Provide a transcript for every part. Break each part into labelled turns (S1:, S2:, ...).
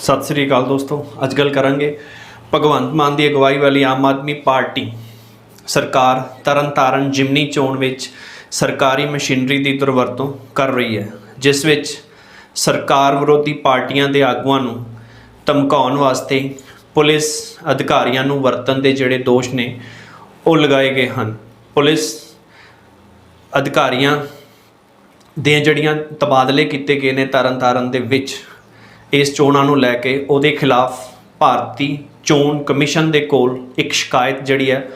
S1: ਸਤਿ ਸ੍ਰੀ ਅਕਾਲ ਦੋਸਤੋ, ਅੱਜ ਗੱਲ ਕਰਾਂਗੇ ਭਗਵੰਤ ਮਾਨ ਦੀ ਅਗਵਾਈ ਵਾਲੀ ਆਮ ਆਦਮੀ ਪਾਰਟੀ, ਸਰਕਾਰ ਤਰਨਤਾਰਨ ਜਿਮਨੀ ਚੋਣ ਵਿੱਚ ਸਰਕਾਰੀ ਮਸ਼ੀਨਰੀ ਦੀ ਦੁਰਵਰਤੋਂ ਕਰ ਰਹੀ ਹੈ, ਜਿਸ ਵਿੱਚ ਸਰਕਾਰ ਵਿਰੋਧੀ ਪਾਰਟੀਆਂ ਦੇ ਆਗੂਆਂ ਨੂੰ ਧਮਕਾਉਣ ਵਾਸਤੇ ਪੁਲਿਸ ਅਧਿਕਾਰੀਆਂ ਨੂੰ ਵਰਤਣ ਦੇ ਜਿਹੜੇ ਦੋਸ਼ ਨੇ, ਉਹ ਲਗਾਏ ਗਏ ਹਨ। ਪੁਲਿਸ ਅਧਿਕਾਰੀਆਂ ਦੀਆਂ ਜਿਹੜੀਆਂ ਤਬਾਦਲੇ ਕੀਤੇ ਗਏ ਨੇ ਤਰਨਤਾਰਨ ਦੇ ਵਿੱਚ ਇਸ ਚੋਣਾਂ ਨੂੰ ਲੈ ਕੇ ਉਹਦੇ ਖਿਲਾਫ ਭਾਰਤੀ ਚੋਣ ਕਮਿਸ਼ਨ ਦੇ ਕੋਲ ਇੱਕ ਸ਼ਿਕਾਇਤ ਜਿਹੜੀ ਹੈ,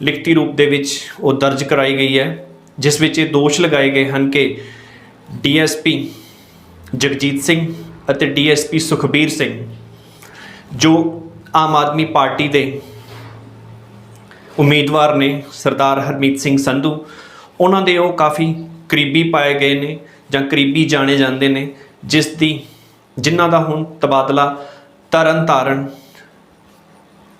S1: ਲਿਖਤੀ ਰੂਪ ਦੇ ਵਿੱਚ ਉਹ ਦਰਜ ਕਰਾਈ ਗਈ ਹੈ, ਜਿਸ ਵਿੱਚ ਇਹ ਦੋਸ਼ ਲਗਾਏ ਗਏ ਹਨ ਕਿ ਡੀਐਸਪੀ ਜਗਜੀਤ ਸਿੰਘ ਅਤੇ ਡੀਐਸਪੀ ਸੁਖਬੀਰ ਸਿੰਘ, ਜੋ ਆਮ ਆਦਮੀ ਪਾਰਟੀ ਦੇ ਉਮੀਦਵਾਰ ਨੇ ਸਰਦਾਰ ਹਰਮੀਤ ਸਿੰਘ ਸੰਧੂ, ਉਹਨਾਂ ਦੇ ਉਹ ਕਾਫੀ ਕਰੀਬੀ ਪਾਏ ਗਏ ਨੇ ਜਾਂ ਕਰੀਬੀ ਜਾਣੇ ਜਾਂਦੇ ਨੇ, ਜਿਸ ਦੀ ਜਿਨ੍ਹਾਂ ਦਾ ਹੁਣ ਤਬਾਦਲਾ ਤਰਨ ਤਾਰਨ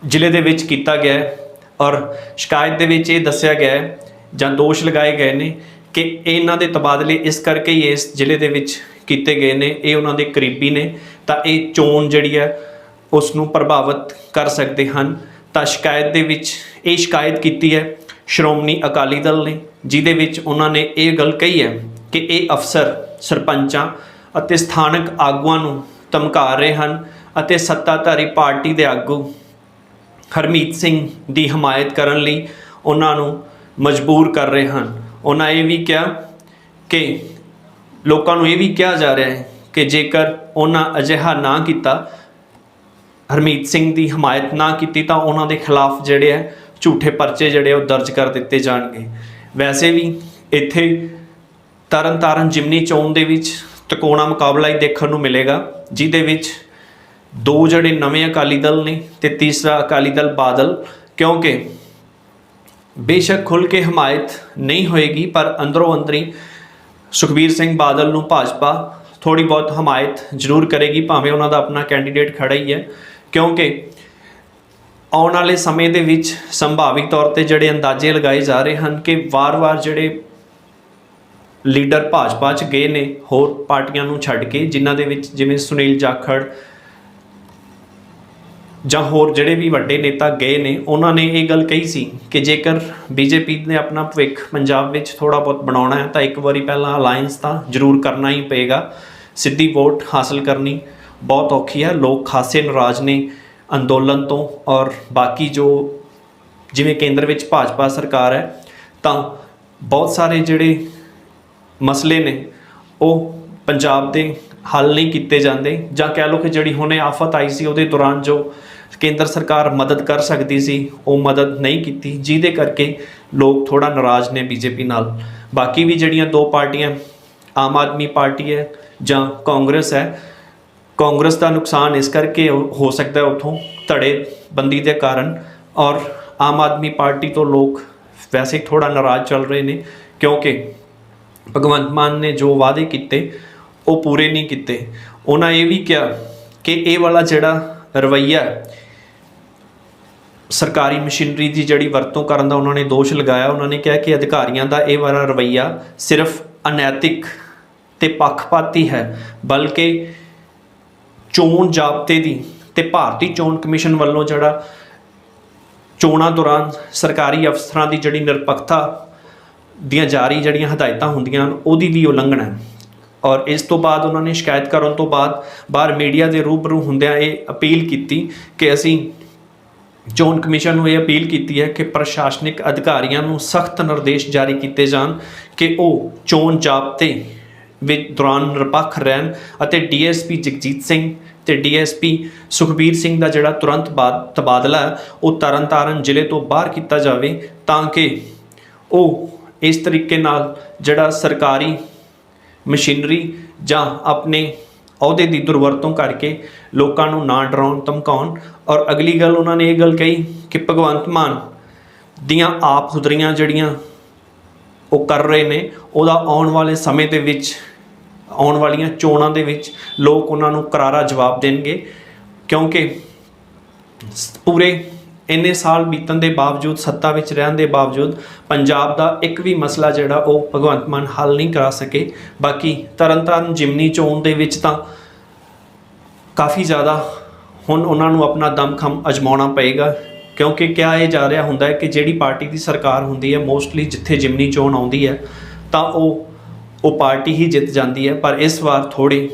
S1: ਜ਼ਿਲ੍ਹੇ ਦੇ ਵਿੱਚ ਕੀਤਾ ਗਿਆ ਹੈ ਔਰ ਸ਼ਿਕਾਇਤ ਦੇ ਵਿੱਚ ਇਹ ਦੱਸਿਆ ਗਿਆ ਹੈ ਜਾਂ ਦੋਸ਼ ਲਗਾਏ ਗਏ ਨੇ ਕਿ ਇਹਨਾਂ ਦੇ ਤਬਾਦਲੇ ਇਸ ਕਰਕੇ ਹੀ ਇਸ ਜ਼ਿਲ੍ਹੇ ਦੇ ਵਿੱਚ ਕੀਤੇ ਗਏ ਨੇ, ਇਹ ਉਹਨਾਂ ਦੇ ਕਰੀਬੀ ਨੇ, ਤਾਂ ਇਹ ਚੋਣ ਜਿਹੜੀ ਹੈ ਉਸ ਨੂੰ ਪ੍ਰਭਾਵਿਤ ਕਰ ਸਕਦੇ ਹਨ। ਤਾਂ ਸ਼ਿਕਾਇਤ ਦੇ ਵਿੱਚ ਇਹ ਸ਼ਿਕਾਇਤ ਕੀਤੀ ਹੈ, ਸ਼੍ਰੋਮਣੀ ਅਕਾਲੀ ਦਲ ਨੇ, ਜਿਹਦੇ ਵਿੱਚ ਉਹਨਾਂ ਨੇ ਇਹ ਗੱਲ ਕਹੀ ਹੈ ਕਿ ਇਹ ਅਫਸਰ ਸਰਪੰਚਾਂ ਅਤੇ ਸਥਾਨਕ ਆਗੂਆਂ ਨੂੰ ਧਮਕਾ ਰਹੇ ਹਨ ਅਤੇ ਸੱਤਾਧਾਰੀ ਪਾਰਟੀ ਦੇ ਆਗੂ ਹਰਮੀਤ ਸਿੰਘ ਦੀ ਹਮਾਇਤ ਕਰਨ ਲਈ ਉਹਨਾਂ ਨੂੰ ਮਜਬੂਰ ਕਰ ਰਹੇ ਹਨ। ਉਹਨਾਂ ਇਹ ਵੀ ਕਿਹਾ ਕਿ, ਲੋਕਾਂ ਨੂੰ ਇਹ ਵੀ ਕਿਹਾ ਜਾ ਰਿਹਾ ਹੈ ਕਿ ਜੇਕਰ ਉਹਨਾਂ ਅਜਿਹਾ ਨਾ ਕੀਤਾ, ਹਰਮੀਤ ਸਿੰਘ ਦੀ ਹਮਾਇਤ ਨਾ ਕੀਤੀ ਤਾਂ ਉਹਨਾਂ ਦੇ ਖਿਲਾਫ ਜਿਹੜੇ ਹੈ ਝੂਠੇ ਪਰਚੇ ਜਿਹੜੇ ਉਹ ਦਰਜ ਕਰ ਦਿੱਤੇ ਜਾਣਗੇ। ਵੈਸੇ ਵੀ ਇੱਥੇ ਤਰਨਤਾਰਨ ਜਿਮਨੀ ਚੋਣ ਦੇ ਵਿੱਚ ਟਕੋਣਾ ਮੁਕਾਬਲਾ ਹੀ ਦੇਖਣ ਨੂੰ ਮਿਲੇਗਾ, ਜਿਹਦੇ ਵਿੱਚ ਦੋ ਜਿਹੜੇ ਨਵੇਂ ਅਕਾਲੀ ਦਲ ਨੇ ਤੇ ਤੀਸਰਾ ਅਕਾਲੀ ਦਲ ਬਾਦਲ, ਕਿਉਂਕਿ ਬੇਸ਼ੱਕ ਖੁੱਲ ਕੇ ਹਮਾਇਤ ਨਹੀਂ ਹੋਏਗੀ, ਪਰ ਅੰਦਰੋਂ ਅੰਦਰੀ ਸੁਖਬੀਰ ਸਿੰਘ ਬਾਦਲ ਨੂੰ ਭਾਜਪਾ ਥੋੜੀ ਬਹੁਤ ਹਮਾਇਤ ਜ਼ਰੂਰ ਕਰੇਗੀ, ਭਾਵੇਂ ਉਹਨਾਂ ਦਾ ਆਪਣਾ ਕੈਂਡੀਡੇਟ ਖੜਾ ਹੀ ਹੈ, ਕਿਉਂਕਿ ਆਉਣ ਵਾਲੇ ਸਮੇਂ ਦੇ ਵਿੱਚ ਸੰਭਾਵਿਕ ਤੌਰ ਤੇ ਜਿਹੜੇ ਅੰਦਾਜ਼ੇ ਲਗਾਏ ਜਾ ਰਹੇ ਹਨ ਕਿ ਵਾਰ-ਵਾਰ ਜਿਹੜੇ ਲੀਡਰ ਭਾਜਪਾ 'ਚ ਗਏ ਨੇ, ਹੋਰ ਪਾਰਟੀਆਂ ਨੂੰ ਛੱਡ ਕੇ, ਜਿਨ੍ਹਾਂ ਦੇ ਵਿੱਚ ਜਿਵੇਂ ਸੁਨੀਲ ਜਾਖੜ ਜਾਂ ਹੋਰ ਜਿਹੜੇ ਵੀ ਵੱਡੇ ਨੇਤਾ ਗਏ ਨੇ, ਉਹਨਾਂ ਨੇ ਇਹ ਗੱਲ ਕਹੀ ਸੀ ਕਿ ਜੇਕਰ ਬੀਜੇਪੀ ਨੇ ਆਪਣਾ ਭਵਿੱਖ ਪੰਜਾਬ ਵਿੱਚ ਥੋੜਾ ਬਹੁਤ ਬਣਾਉਣਾ ਹੈ, ਤਾਂ ਇੱਕ ਵਾਰੀ ਪਹਿਲਾਂ ਅਲਾਈਅੰਸ ਤਾਂ ਜ਼ਰੂਰ ਕਰਨਾ ਹੀ ਪਏਗਾ। ਸਿੱਧੀ ਵੋਟ ਹਾਸਲ ਕਰਨੀ ਬਹੁਤ ਔਖੀ ਹੈ। ਲੋਕ ਖਾਸੇ ਨਾਰਾਜ਼ ਨੇ ਅੰਦੋਲਨ ਤੋਂ ਔਰ ਬਾਕੀ ਜੋ ਜਿਵੇਂ ਕੇਂਦਰ ਵਿੱਚ ਭਾਜਪਾ ਸਰਕਾਰ ਹੈ, ਤਾਂ ਬਹੁਤ ਸਾਰੇ ਜਿਹੜੇ ਮਸਲੇ ਨੇ, ਉਹ ਪੰਜਾਬ ਦੇ ਹੱਲ ਨਹੀਂ ਕੀਤੇ ਜਾਂਦੇ ਜਾਂ ਕਹਿ ਲਓ ਕਿ ਜਿਹੜੀ ਹੁਣੇ ਆਫਤ ਆਈ ਸੀ ਉਹਦੇ ਦੌਰਾਨ ਜੋ ਕੇਂਦਰ ਸਰਕਾਰ ਮਦਦ ਕਰ ਸਕਦੀ ਸੀ, ਉਹ ਮਦਦ ਨਹੀਂ ਕੀਤੀ, ਜਿਹਦੇ ਕਰਕੇ ਲੋਕ ਥੋੜਾ ਨਾਰਾਜ਼ ਨੇ ਬੀਜੇਪੀ ਨਾਲ। ਬਾਕੀ ਵੀ ਜਿਹੜੀਆਂ ਦੋ ਪਾਰਟੀਆਂ, ਆਮ ਆਦਮੀ ਪਾਰਟੀ ਹੈ ਜਾਂ ਕਾਂਗਰਸ ਹੈ, ਕਾਂਗਰਸ ਦਾ ਨੁਕਸਾਨ ਇਸ ਕਰਕੇ ਹੋ ਸਕਦਾ ਹੈ ਉਥੋਂ ਧੜੇ ਬੰਦੀ ਦੇ ਕਾਰਨ ਔਰ ਆਮ ਆਦਮੀ ਪਾਰਟੀ ਤੋਂ ਲੋਕ ਵੈਸੇ ਥੋੜਾ ਨਾਰਾਜ਼ ਚੱਲ ਰਹੇ ਨੇ, ਕਿਉਂਕਿ ਭਗਵੰਤ ਮਾਨ ਨੇ ਜੋ ਵਾਅਦੇ ਕੀਤੇ, ਉਹ ਪੂਰੇ ਨਹੀਂ ਕੀਤੇ। ਉਹਨਾਂ ਇਹ ਵੀ ਕਿਹਾ ਕਿ ਇਹ ਵਾਲਾ ਜਿਹੜਾ ਰਵਈਆ ਸਰਕਾਰੀ ਮਸ਼ੀਨਰੀ ਦੀ ਜਿਹੜੀ ਵਰਤੋਂ ਕਰਨ ਦਾ ਉਹਨਾਂ ਨੇ ਦੋਸ਼ ਲਗਾਇਆ। ਉਹਨਾਂ ਨੇ ਕਿਹਾ ਕਿ ਅਧਿਕਾਰੀਆਂ ਦਾ ਇਹ ਵਾਲਾ ਰਵਈਆ ਸਿਰਫ ਅਨੈਤਿਕ ਤੇ ਪੱਖਪਾਤੀ ਹੈ, ਬਲਕਿ ਚੋਣ ਜਾਬਤੇ ਦੀ ਤੇ ਭਾਰਤੀ ਚੋਣ ਕਮਿਸ਼ਨ ਵੱਲੋਂ ਜਿਹੜਾ ਚੋਣਾਂ ਦੌਰਾਨ ਸਰਕਾਰੀ ਅਫਸਰਾਂ ਦੀ ਜਿਹੜੀ ਨਿਰਪੱਖਤਾ ਦੀਆਂ ਜਾਰੀ ਜਿਹੜੀਆਂ ਹਦਾਇਤਾਂ ਹੁੰਦੀਆਂ ਹਨ, ਉਹਦੀ ਵੀ ਉਲੰਘਣਾ ਹੈ। ਔਰ ਇਸ ਤੋਂ ਬਾਅਦ ਉਹਨਾਂ ਨੇ ਸ਼ਿਕਾਇਤ ਕਰਨ ਤੋਂ ਬਾਅਦ ਬਾਹਰ ਮੀਡੀਆ ਦੇ ਰੂਬਰੂ ਹੁੰਦਿਆਂ ਇਹ ਅਪੀਲ ਕੀਤੀ ਕਿ ਅਸੀਂ ਚੋਣ ਕਮਿਸ਼ਨ ਨੂੰ ਇਹ ਅਪੀਲ ਕੀਤੀ ਹੈ ਕਿ ਪ੍ਰਸ਼ਾਸਨਿਕ ਅਧਿਕਾਰੀਆਂ ਨੂੰ ਸਖਤ ਨਿਰਦੇਸ਼ ਜਾਰੀ ਕੀਤੇ ਜਾਣ ਕਿ ਉਹ ਚੋਣ ਜਾਬਤੇ ਵਿੱਚ ਦੌਰਾਨ ਨਿਰਪੱਖ ਰਹਿਣ ਅਤੇ ਡੀਐਸਪੀ ਜਗਜੀਤ ਸਿੰਘ ਤੇ ਡੀਐਸਪੀ ਸੁਖਬੀਰ ਸਿੰਘ ਦਾ ਜਿਹੜਾ ਤੁਰੰਤ ਬਾਅਦ ਤਬਾਦਲਾ ਉਹ ਤਰਨਤਾਰਨ ਜ਼ਿਲ੍ਹੇ ਤੋਂ ਬਾਹਰ ਕੀਤਾ ਜਾਵੇ ਤਾਂ ਕਿ ਉਹ ਇਸ ਤਰੀਕੇ ਨਾਲ ਜਿਹੜਾ ਸਰਕਾਰੀ ਮਸ਼ੀਨਰੀ ਜਾਂ ਆਪਣੇ ਅਹੁਦੇ ਦੀ ਦੁਰਵਰਤੋਂ ਕਰਕੇ ਲੋਕਾਂ ਨੂੰ ਨਾ ਡਰਾਉਣ, ਧਮਕਾਉਣ ਔਰ ਅਗਲੀ ਗੱਲ ਉਹਨਾਂ ਨੇ ਇਹ ਗੱਲ ਕਹੀ ਕਿ ਭਗਵੰਤ ਮਾਨ ਦੀਆਂ ਆਪ ਹੁਦਰੀਆਂ ਜਿਹੜੀਆਂ ਉਹ ਕਰ ਰਹੇ ਨੇ, ਉਹਦਾ ਆਉਣ ਵਾਲੇ ਸਮੇਂ ਦੇ ਵਿੱਚ, ਆਉਣ ਵਾਲੀਆਂ ਚੋਣਾਂ ਦੇ ਵਿੱਚ ਲੋਕ ਉਹਨਾਂ ਨੂੰ ਕਰਾਰਾ ਜਵਾਬ ਦੇਣਗੇ ਕਿਉਂਕਿ ਸ- ਪੂਰੇ ਇੰਨੇ ਸਾਲ ਬੀਤਣ ਦੇ ਬਾਵਜੂਦ, ਸੱਤਾ ਵਿੱਚ ਰਹਿਣ ਦੇ ਬਾਵਜੂਦ, ਪੰਜਾਬ ਦਾ ਇੱਕ ਵੀ ਮਸਲਾ ਜਿਹੜਾ ਉਹ ਭਗਵੰਤ ਮਾਨ ਹੱਲ ਨਹੀਂ ਕਰਾ ਸਕੇ। ਬਾਕੀ ਤਰਨਤਾਰਨ ਜਿਮਨੀ ਚੋਣ ਦੇ ਵਿੱਚ ਤਾਂ ਕਾਫੀ ਜ਼ਿਆਦਾ ਹੁਣ ਉਹਨਾਂ ਨੂੰ ਆਪਣਾ ਦਮਖਮ ਅਜਮਾਉਣਾ ਪਏਗਾ, ਕਿਉਂਕਿ ਕਿਹਾ ਇਹ ਜਾ ਰਿਹਾ ਹੁੰਦਾ ਹੈ ਕਿ ਜਿਹੜੀ ਪਾਰਟੀ ਦੀ ਸਰਕਾਰ ਹੁੰਦੀ ਹੈ, ਮੋਸਟਲੀ ਜਿੱਥੇ ਜਿਮਨੀ ਚੋਣ ਆਉਂਦੀ ਹੈ, ਤਾਂ ਉਹ ਉਹ ਪਾਰਟੀ ਹੀ ਜਿੱਤ ਜਾਂਦੀ ਹੈ। ਪਰ ਇਸ ਵਾਰ ਥੋੜੇ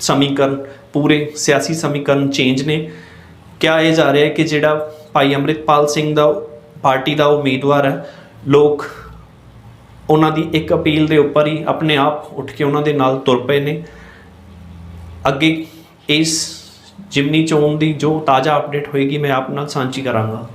S1: ਸਮੀਕਰਨ ਪੂਰੇ ਸਿਆਸੀ ਸਮੀਕਰਨ ਚੇਂਜ ਨੇ। ਕਿਹਾ ਇਹ ਜਾ ਰਿਹਾ ਹੈ ਕਿ ਜਿਹੜਾ ਭਾਈ ਅੰਮ੍ਰਿਤਪਾਲ ਸਿੰਘ ਦਾ ਪਾਰਟੀ ਦਾ ਉਮੀਦਵਾਰ ਹੈ। ਲੋਕ ਉਹਨਾਂ ਦੀ ਇੱਕ ਅਪੀਲ ਦੇ ਉੱਪਰ ਹੀ ਆਪਣੇ ਆਪ ਉੱਠ ਕੇ ਉਹਨਾਂ ਦੇ ਨਾਲ ਤੁਰ ਪਏ ਨੇ। ਅੱਗੇ ਇਸ ਜਿਮਨੀ ਚੋਣ ਦੀ ਜੋ ਤਾਜ਼ਾ ਅਪਡੇਟ ਹੋਏਗੀ, ਮੈਂ ਆਪ ਨਾਲ ਸਾਂਝੀ ਕਰਾਂਗਾ।